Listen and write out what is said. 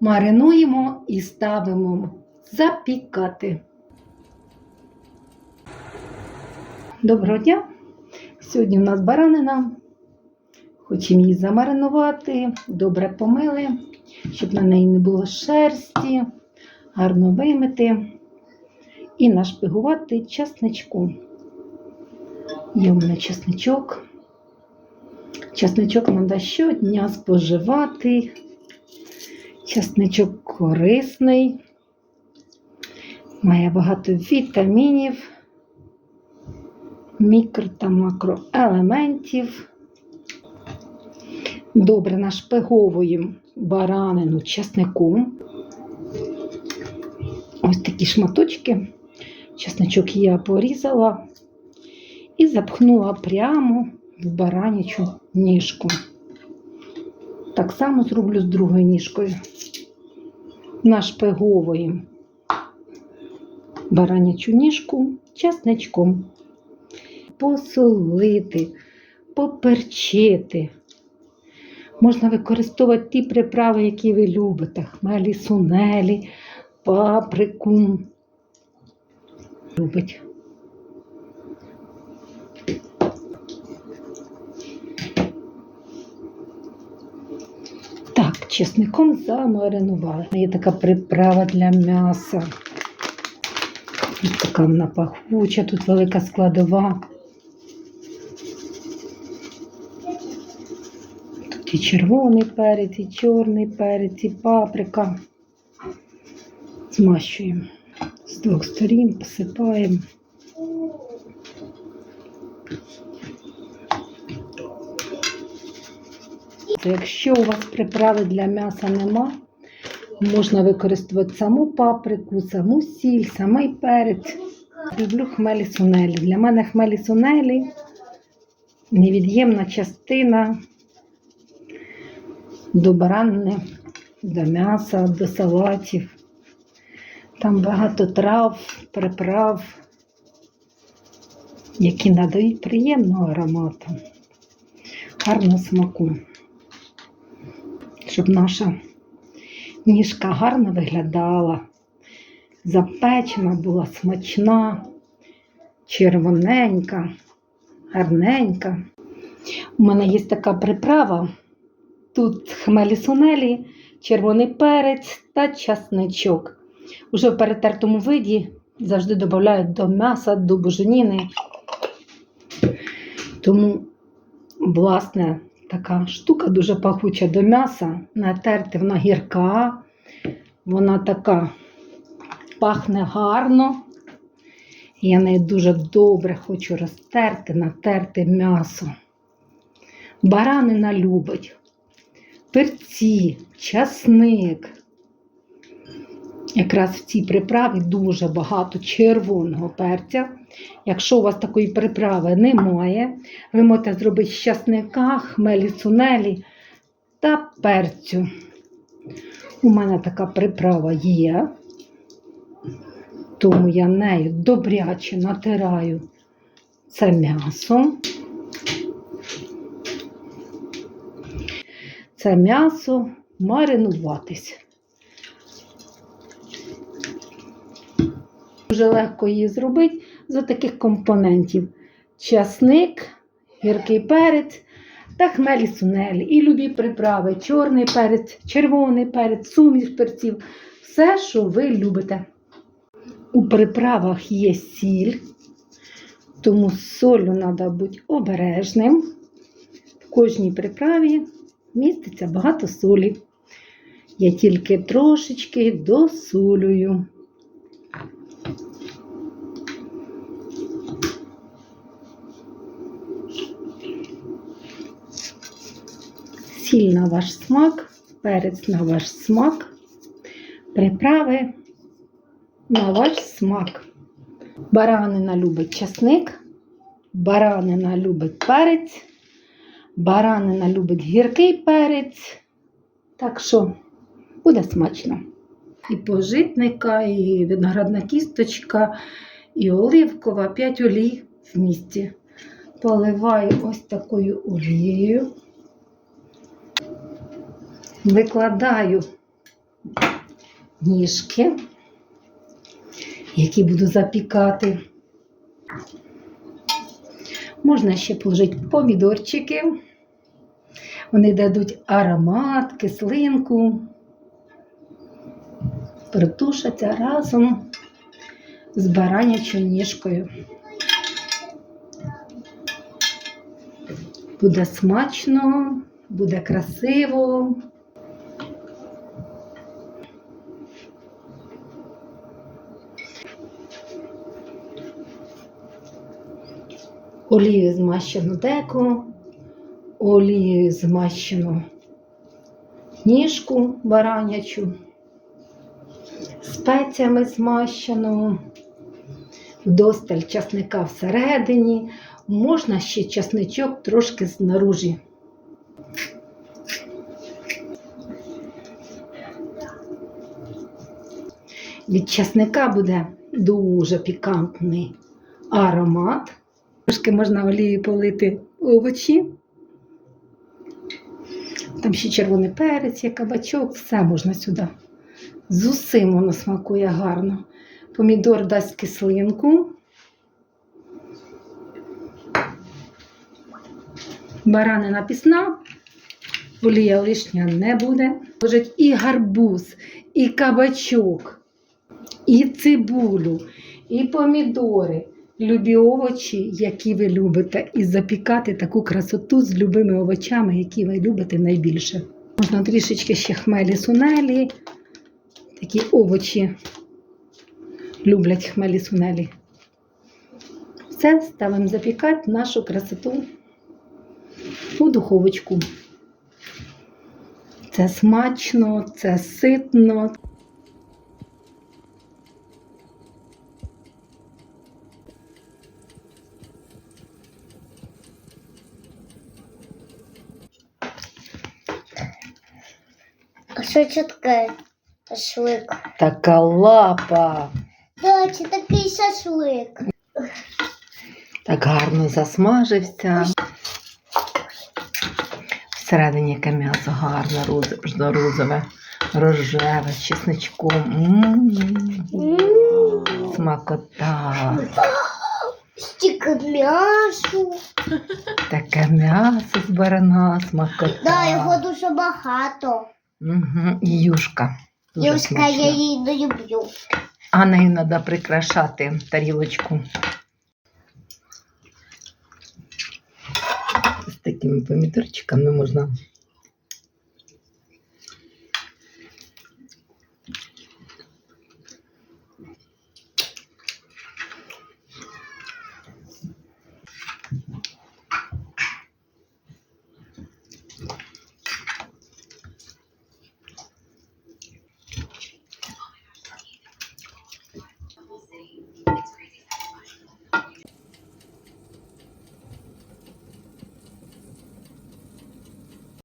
маринуємо і ставимо запікати. Доброго дня! Сьогодні у нас баранина. Хочемо її замаринувати, добре помили, щоб на неї не було шерсті, гарно вимити і нашпигувати часничком. Є у мене часничок. Часничок треба щодня споживати. Часничок корисний, має багато вітамінів, мікро та макроелементів. Добре нашпиговуємо баранину часником. Ось такі шматочки. Часничок я порізала і запхнула прямо в баранячу ніжку. Так само зроблю з другою ніжкою. Нашпиговуємо баранячу ніжку часничком. Посолити, поперчити. Можна використовувати ті приправи, які ви любите: хмелі, сунелі, паприку. Любить. Так, чесником замаринували. Є така приправа для м'яса. Ось така вона пахуча, тут велика складова. Тут і червоний перець, і чорний перець, і паприка. Змащуємо з двох сторін, посипаємо. Якщо у вас приправи для м'яса нема, можна використовувати саму паприку, саму сіль, самий перець. Люблю хмелі сунелі. Для мене хмелі сунелі невід'ємна частина до баранини, до м'яса, до салатів. Там багато трав, приправ, які надають приємного аромату, гарного смаку щоб наша ніжка гарно виглядала, запечена була смачна, червоненька, гарненька. У мене є така приправа. Тут хмелі сунелі, червоний перець та часничок. Уже в перетертому виді завжди додають до м'яса, до буженіни. Тому, власне, така штука дуже пахуча до м'яса. Натерти вона гірка, вона така пахне гарно. Я нею дуже добре хочу розтерти, натерти м'ясо. Баранина любить, перці, часник. Якраз в цій приправі дуже багато червоного перця. Якщо у вас такої приправи немає, ви можете зробити з часника, хмелі цунелі та перцю. У мене така приправа є, тому я нею добряче натираю це м'ясо. Це м'ясо маринуватись. Дуже легко її зробити з таких компонентів: часник, гіркий перець та хмелі сунелі. І любі приправи: чорний перець, червоний перець, суміш перців. Все, що ви любите. У приправах є сіль, тому з солью треба бути обережним. В кожній приправі міститься багато солі. Я тільки трошечки досолюю. Сіль на ваш смак, перець на ваш смак, приправи на ваш смак. Баранина любить часник, баранина любить перець, баранина любить гіркий перець. Так що буде смачно. І пожитника, і виноградна кісточка, і оливкова, 5 олій в місті. Поливаю ось такою олією. Викладаю ніжки, які буду запікати. Можна ще положити помідорчики. Вони дадуть аромат, кислинку, притушаться разом з баранячою ніжкою. Буде смачно, буде красиво. Олією змащено деко, олією змащено ніжку баранячу, спеціями змащено, вдосталь часника всередині, можна ще часничок трошки знаружі. Від часника буде дуже пікантний аромат. Трошки можна олією полити овочі. Там ще червоний перець, є кабачок, все можна сюди. З усім воно смакує гарно. Помідор дасть кислинку. Баранина пісна, олія лишня не буде. Лежить і гарбуз, і кабачок, і цибулю, і помідори. Любі овочі, які ви любите, і запікати таку красоту з любими овочами, які ви любите найбільше. Можна трішечки ще хмелі сунелі. Такі овочі люблять хмелі сунелі. Все, ставимо запікати нашу красоту у духовочку. Це смачно, це ситно. Що це таке? Шашлик. Така лапа. Да, це такий шашлик. Так гарно засмажився. Всередині яке м'ясо гарне, роз- розове, рожеве, з чесничком. М, М, Смакота. Стільки м'ясу. Таке м'ясо з барана, смакота. Да, його дуже багато. Угу. І юшка. Дуже Юшка, смачна. я її не люблю. А нею треба прикрашати тарілочку. З такими помідорчиками можна